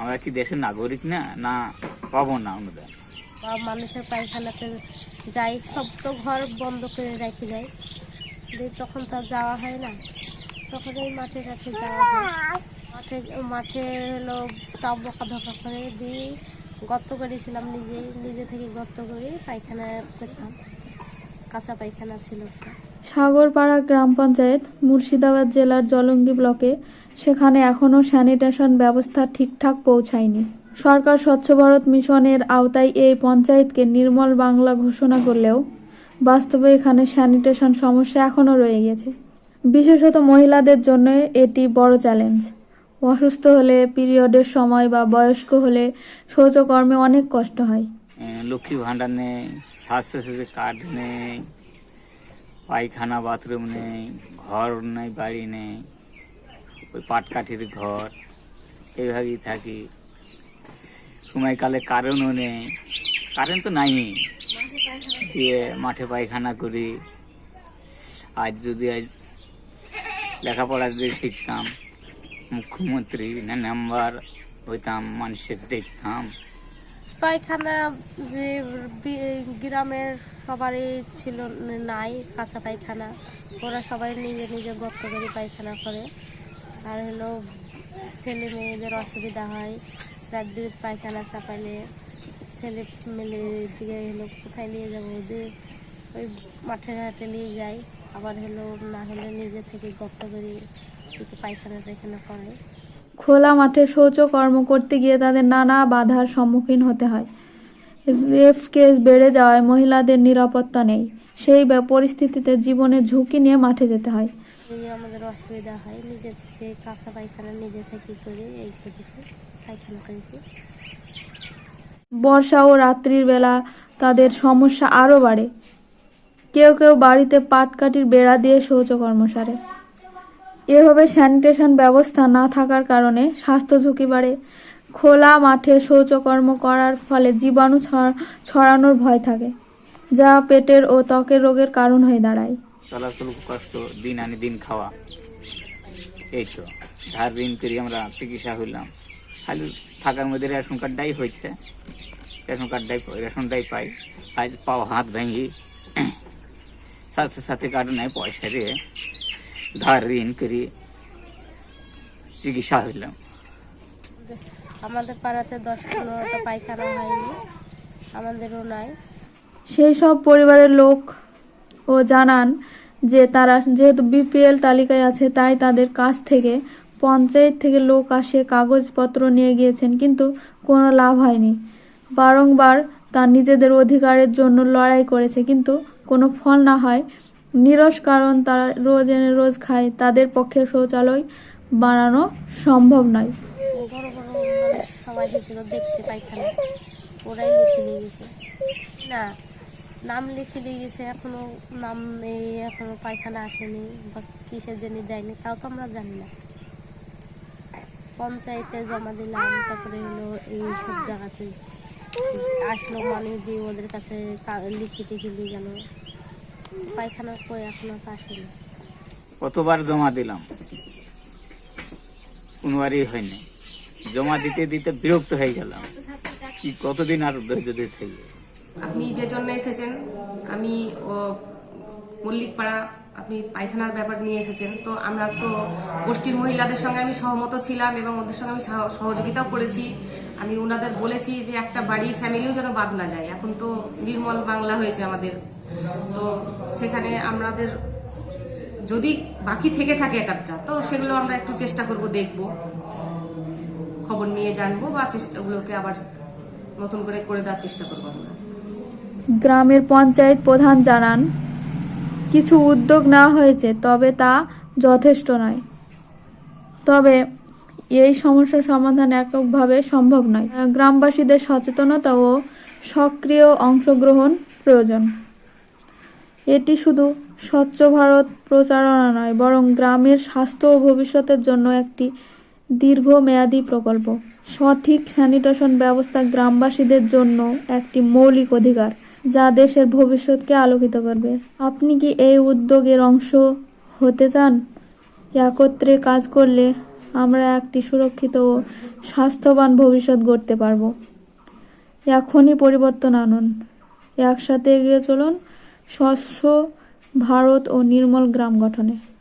আমরা কি দেশের নাগরিক না? না, পাবো না অনুদান মানুষের পায়খানাতে যাই, সব তো ঘর বন্ধ করে রেখে যায় দিয়ে তখন তো যাওয়া হয় না। তখন এই মাঠে ঘাটে যাওয়া হয়। মাঠে মাঠে হলো তাও বকা ধকা করে দিয়ে গর্ত করেছিলাম নিজেই, নিজে থেকে গর্ত করে পায়খানা করতাম। কাঁচা পায়খানা ছিল। সাগরপাড়া গ্রাম পঞ্চায়েত, মুর্শিদাবাদ জেলার জলঙ্গি ব্লকে সেখানে এখনও স্যানিটেশন ব্যবস্থা ঠিকঠাক পৌঁছায়নি। সরকার স্বচ্ছ ভারত মিশনের আওতায় এই পঞ্চায়েতকে নির্মল বাংলা ঘোষণা করলেও বাস্তবে এখানে স্যানিটেশন সমস্যা এখনও রয়ে গেছে। বিশেষত মহিলাদের জন্য এটি বড় চ্যালেঞ্জ। অসুস্থ হলে পিরিয়ডের সময় বা বয়স্ক হলে শৌচকর্মে অনেক কষ্ট হয়, লক্ষ্মী ভাণ্ডার নেই, স্বাস্থ্যসাথী কার্ড নেই পায়খানা বাথরুম নেই, ঘর নেই, বাড়ি নেই, ওই পাটকাঠির ঘর এইভাবেই থাকি। সময়কালে কারেন্টও নেই কারেন্ট তো নাই। দিয়ে মাঠে পায়খানা করি। আজ যদি আজ লেখাপড়া যদি শিখতাম, মুখ্যমন্ত্রী নাম্বার হইতাম, মানুষের দেখতাম। পায়খানা যে গ্রামের সবারই ছিল, নাই কাঁচা পায়খানা। ওরা সবাই নিজে নিজে গর্ত করে পায়খানা করে। আর হলো ছেলে মেয়েদের অসুবিধা হয়, রাত বিরুদ্ধ পায়খানা চাপাইলে ছেলে মেলে দিকে হলো কোথায় নিয়ে যাব দিয়ে ওই মাঠে ঘাটে নিয়ে যাই আবার হলো না হলে নিজে থেকে গর্ত করে পায়খানা টায়খানা করে। খোলা মাঠে শৌচকর্ম করতে গিয়ে তাদের নানা বাধার সম্মুখীন হতে হয়। রেফ কেস বেড়ে যাওয়ায় মহিলাদের নিরাপত্তা নেই। সেই পরিস্থিতিতে জীবনের ঝুঁকি নিয়ে মাঠে যেতে হয়। আমাদের অসুবিধা হয়। নিজে থেকে কাঁচা পায়খানা নিজে থেকে করি এই পায়খানা করেছি। বর্ষা ও রাত্রির বেলা তাদের সমস্যা আরও বাড়ে। কেউ কেউ বাড়িতে পাটকাঠির বেড়া দিয়ে শৌচকর্ম সারে। এভাবে স্যানিটেশন ব্যবস্থা না থাকার কারণে স্বাস্থ্য ঝুঁকি বাড়ে। খোলা মাঠে শৌচকর্ম করার ফলে জীবাণু ছড়া- ছড়ানোর ভয় থাকে, যা পেটের ও ত্বকের রোগের কারণ হয়ে দাঁড়ায়। চলাচল কষ্ট দিন আনি দিন খাওয়া। এই তো ধার ঋণ করি আমরা চিকিৎসা হইলাম। খালি থাকার মধ্যে রেশন কার্ডটাই হয়েছে। রেশন কার্ডটাই রেশনটাই পাই। আজ পাও হাত ভেঙি। স্বাস্থ্য সাথী কার্ড নাই পয়সা দিয়ে ধার ঋণ করি চিকিৎসা হইলাম। আমাদের পাড়াতে দশ পনেরোটা পায়খানা হয়নি আমাদেরও নাই। সেই সব পরিবারের লোক ও জানান যে তারা যেহেতু বিপিএল তালিকায় আছে তাই তাদের কাছ থেকে পঞ্চায়েত থেকে লোক আসে কাগজপত্র নিয়ে গিয়েছেন কিন্তু কোনো লাভ হয়নি। বারংবার তার নিজেদের অধিকারের জন্য লড়াই করেছে কিন্তু কোনো ফল না হয় নিরস কারণ তারা রোজ এনে রোজ খায়, তাদের পক্ষে শৌচালয় বানানো সম্ভব নয়। সবাই দেখতে ওরাই লিখে নিয়ে না, নাম লিখে নিয়ে গেছে, এখনও নাম নেই, এখনও পায়খানা আসেনি, বা কিসের জন্য দেয়নি, তাও তো আমরা জানি না। পঞ্চায়েতে জমা দিলাম, তারপরে হলো এই সব জায়গাতে আসলো মানুষ দিয়ে ওদের কাছে লিখে টিখে নিয়ে গেল। পায়খানা কই এখনও আসেনি। কতবার জমা দিলাম? কোনোবারই হয়নি। জমা দিতে দিতে বিরক্ত হয়ে গেলাম। কি কতদিন আর ধৈর্য দিতে থাকবে আপনি যে জন্য এসেছেন আমি ও মল্লিকপাড়া আপনি পায়খানার ব্যাপার নিয়ে এসেছেন তো আমরা তো গোষ্ঠীর মহিলাদের সঙ্গে আমি সহমত ছিলাম এবং ওদের সঙ্গে আমি সহ- সহযোগিতাও করেছি। আমি ওনাদের বলেছি যে একটা বাড়ি ফ্যামিলিও যেন বাদ না যায়। এখন তো নির্মল বাংলা হয়েছে আমাদের। তো সেখানে আমাদের যদি বাকি থেকে থাকে এক একটা তো সেগুলো আমরা একটু চেষ্টা করব দেখব। খবর নিয়ে জানব বা চেষ্টাগুলোকে আবার নতুন করে করে দেওয়ার চেষ্টা করব আমরা। গ্রামের পঞ্চায়েত প্রধান জানান, কিছু উদ্যোগ নেওয়া হয়েছে, তবে তা যথেষ্ট নয়। তবে এই সমস্যার সমাধান এককভাবে সম্ভব নয়। গ্রামবাসীদের সচেতনতা ও সক্রিয় অংশগ্রহণ প্রয়োজন। এটি শুধু স্বচ্ছ ভারত প্রচারণা নয়, বরং গ্রামের স্বাস্থ্য ও ভবিষ্যতের জন্য একটি দীর্ঘমেয়াদী প্রকল্প। সঠিক স্যানিটেশন ব্যবস্থা গ্রামবাসীদের জন্য একটি মৌলিক অধিকার, যা দেশের ভবিষ্যৎকে আলোকিত করবে। আপনি কি এই উদ্যোগের অংশ হতে চান? একত্রে কাজ করলে আমরা একটি সুরক্ষিত ও স্বাস্থ্যবান ভবিষ্যৎ গড়তে পারব। এখনই পরিবর্তন আনুন। একসাথে এগিয়ে চলুন স্বচ্ছ ভারত ও নির্মল গ্রাম গঠনে।